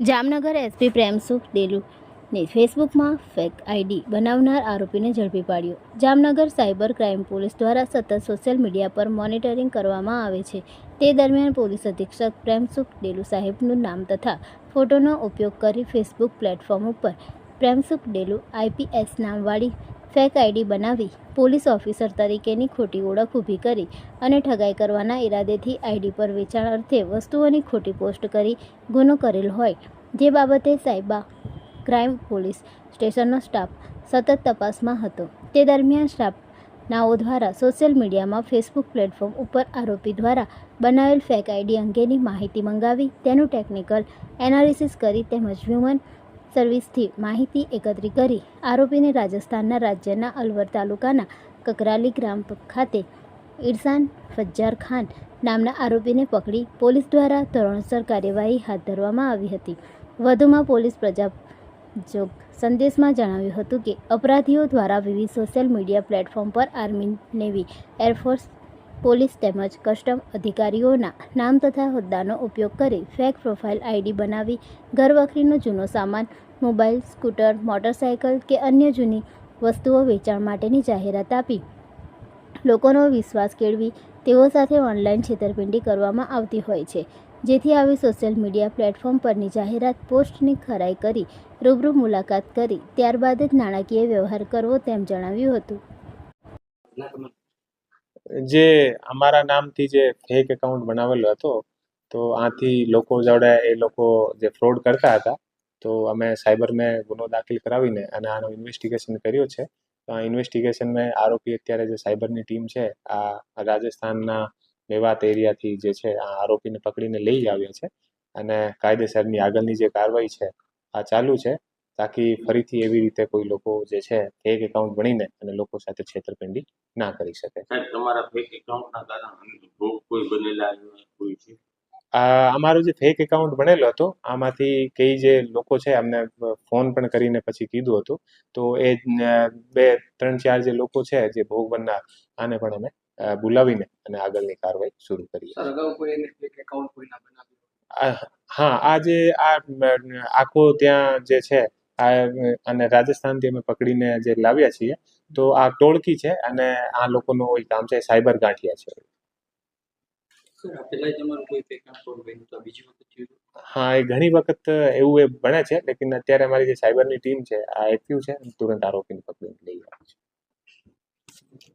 Jamnagar SP Premsukh ડેલુને ફેસબુકમાં fake ID બનાવનાર આરોપીને ઝડપી પાડ્યો. જામનગર સાયબર ક્રાઇમ પોલીસ દ્વારા સતત સોશિયલ મીડિયા પર મોનિટરિંગ કરવામાં આવે છે. તે દરમિયાન પોલીસ અધિક્ષક પ્રેમસુખ ડેલુ સાહેબનું નામ તથા ફોટોનો ઉપયોગ કરી ફેસબુક પ્લેટફોર્મ ઉપર પ્રેમસુખ ડેલુ આઈપીએસ નામવાળી ફેક આઈડી બનાવી પોલીસ ઓફિસર તરીકેની ખોટી ઓળખ ઊભી કરી અને ઠગાઈ કરવાના ઈરાદેથી આઈડી પર વેચાણ અર્થે વસ્તુઓની ખોટી પોસ્ટ કરી ગુનો કરેલ હોય. જે બાબતે સાયબા ક્રાઇમ પોલીસ સ્ટેશનનો સ્ટાફ સતત તપાસમાં હતો. તે દરમિયાન સ્ટાફનાઓ દ્વારા સોશિયલ મીડિયામાં ફેસબુક પ્લેટફોર્મ ઉપર આરોપી દ્વારા બનાવેલ ફેક આઈડી અંગેની માહિતી મંગાવી તેનું ટેકનિકલ એનાલિસિસ કરી તેમજ હ્યુમન સર્વિસથી માહિતી એકત્રિત કરી આરોપીને રાજસ્થાનના રાજ્યના અલવર તાલુકાના કકરાલી ગ્રામ ખાતે ઇરસાન ફજ્જાર ખાન નામના આરોપીને પકડી પોલીસ દ્વારા ધોરણસર કાર્યવાહી હાથ ધરવામાં આવી હતી. વધુમાં પોલીસ પ્રજા જોગ સંદેશમાં જણાવ્યું હતું કે, અપરાધીઓ દ્વારા વિવિધ સોશિયલ મીડિયા પ્લેટફોર્મ પર army, navy, air force police તેમજ કસ્ટમ અધિકારીઓના નામ તથા હોદ્દાનો ઉપયોગ કરી ફેક પ્રોફાઇલ આઈડી બનાવી ઘરવખરીનો જૂનો સામાન, મોબાઈલ, સ્કૂટર, મોટરસાયકલ કે અન્ય જૂની વસ્તુઓ વેચાણ માટેની જાહેરાત આપી. લોકોનો વિશ્વાસ કેળવી તેઓ સાથે ઓનલાઈન છેતરપિંડી કરવામાં આવતી હોય છે, જેથી આવી સોશિયલ મીડિયા પ્લેટફોર્મ પરની જાહેરાત પોસ્ટની ખરાઈ કરી રૂબરૂ મુલાકાત કરી, ત્યારબાદ જ નાણાકીય વ્યવહાર કરવો તેમ જણાવ્યું હતું. જે અમારા નામથી જે ફેક એકાઉન્ટ બનાવેલો હતો, તો આથી લોકો જોડે એ લોકો જે ફ્રોડ કરતા હતા, તો અમે સાયબરને ગુનો દાખલ કરાવીને અને આનું ઇન્વેસ્ટિગેશન કર્યું છે. તો આ ઇન્વેસ્ટિગેશનમાં આરોપી અત્યારે જે સાયબરની ટીમ છે, આ રાજસ્થાનના મેવાત એરિયાથી જે છે, આ આરોપીને પકડીને લઈ આવ્યા છે અને કાયદેસરની આગળની જે કાર્યવાહી છે, આ ચાલુ છે. તાકી ફરીથી એવી રીતે કોઈ લોકો જે છે ફેક એકાઉન્ટ બનીને અને લોકો સાથે છેતરપિંડી ના કરી શકે. સાહેબ તમારા ફેક એકાઉન્ટના કારણે ભોગ કોઈ બનેલા કોઈ છે? આ અમારો જે ફેક એકાઉન્ટ બનેલો હતો આમાંથી કઈ જે લોકો છે અમને ફોન પણ કરીને પછી કીધું હતું. તો એ બે ત્રણ ચાર જે લોકો છે જે ભોગ બનનાર આને પણ અમે બોલાવીને અને આગળની કાર્યવાહી શરૂ કરી સર અગાઉ કોઈ ફેક એકાઉન્ટ કોઈના બનાવ્યું? હા આ જે આ આખો ત્યાં જે છે આ અને રાજસ્થાનથી અમે પકડીને જે લાવ્યા છીએ તો આ ટોળકી છે અને આ લોકોનું એક કામ છે સાયબર ગાંઠિયા છે? હા એ ઘણી વખત એવું એ બને છે લેકિન અત્યારે અમારી જે સાયબરની ટીમ છે આ એક્ટિવ છે તુરંત આરોપીને પકડીને લઈ આવે છે